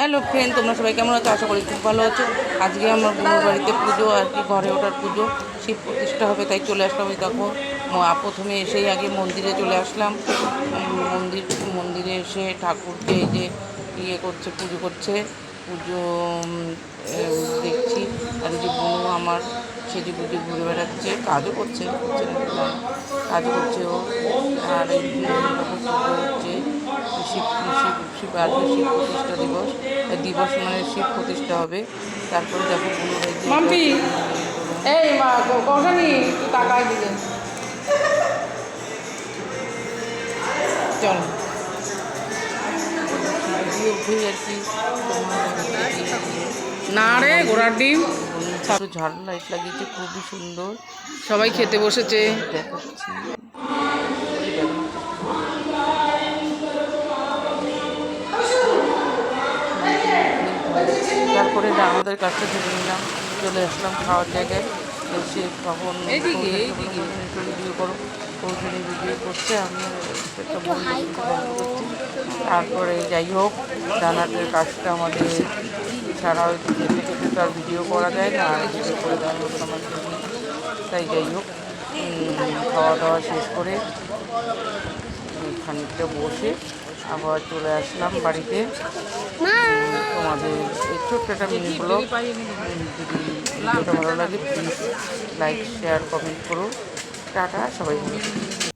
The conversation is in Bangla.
হ্যালো ফ্রেন্ড তোমরা সবাই কেমন আছো? আশা করি খুব ভালো আছো। আজকে আমার বোনের বাড়িতে পুজো আর কি, ঘরে ওঠার পুজো। শিব প্রতিষ্ঠা হবে, তাই চলে আসলাম ওই দেখো। প্রথমে এসেই আগে মন্দিরে চলে আসলাম। মন্দির, মন্দিরে এসে ঠাকুরকে এই যে ইয়ে করছে, পুজো করছে। পুজো দেখছি। আর যে বোনও আমার সেজে পুজো ঘুরে বেড়াচ্ছে, কাজও করছে কাজও করছে ও। আর দেখো পুজো হচ্ছে শিব শিব শিব আজকে শিব প্রতিষ্ঠা দিবস। এই দিবস মানে শিব প্রতিষ্ঠা হবে। তারপরে দেখো মাম্পি এই মা কখানি টাকায় দিলেন চল। না রে ঘোড়ার ডিম। ছোটো ঝাড় লাইট লাগিয়েছে খুবই সুন্দর। সবাই খেতে বসেছে। দেখাচ্ছি। না আমাদের কাছে ধরে নিলাম চলে আসলাম খাওয়ার জায়গায়। এসে তখন এইদিকে, এইদিকে। ভিডিও করো। কৌশলী ভিডিও করছে আমি একটা বন্ধু করছি। তারপরে যাই হোক রান্নাটার কাজটা আমাদের ছাড়া হয়তো খেতে খেতে তো আর ভিডিও করা যায় না আর ভিডিও করে দেওয়ার মতো আমার তাই যাই হোক খাওয়া দাওয়া শেষ করে খানিকটা বসে আবার চলে আসলাম বাড়িতে। তোমাদের ছোট্ট একটা মিনি ব্লগ যদি ভিডিওটা ভালো লাগে প্লিজ লাইক শেয়ার কমেন্ট করুন। টাটা সবাই ভালো।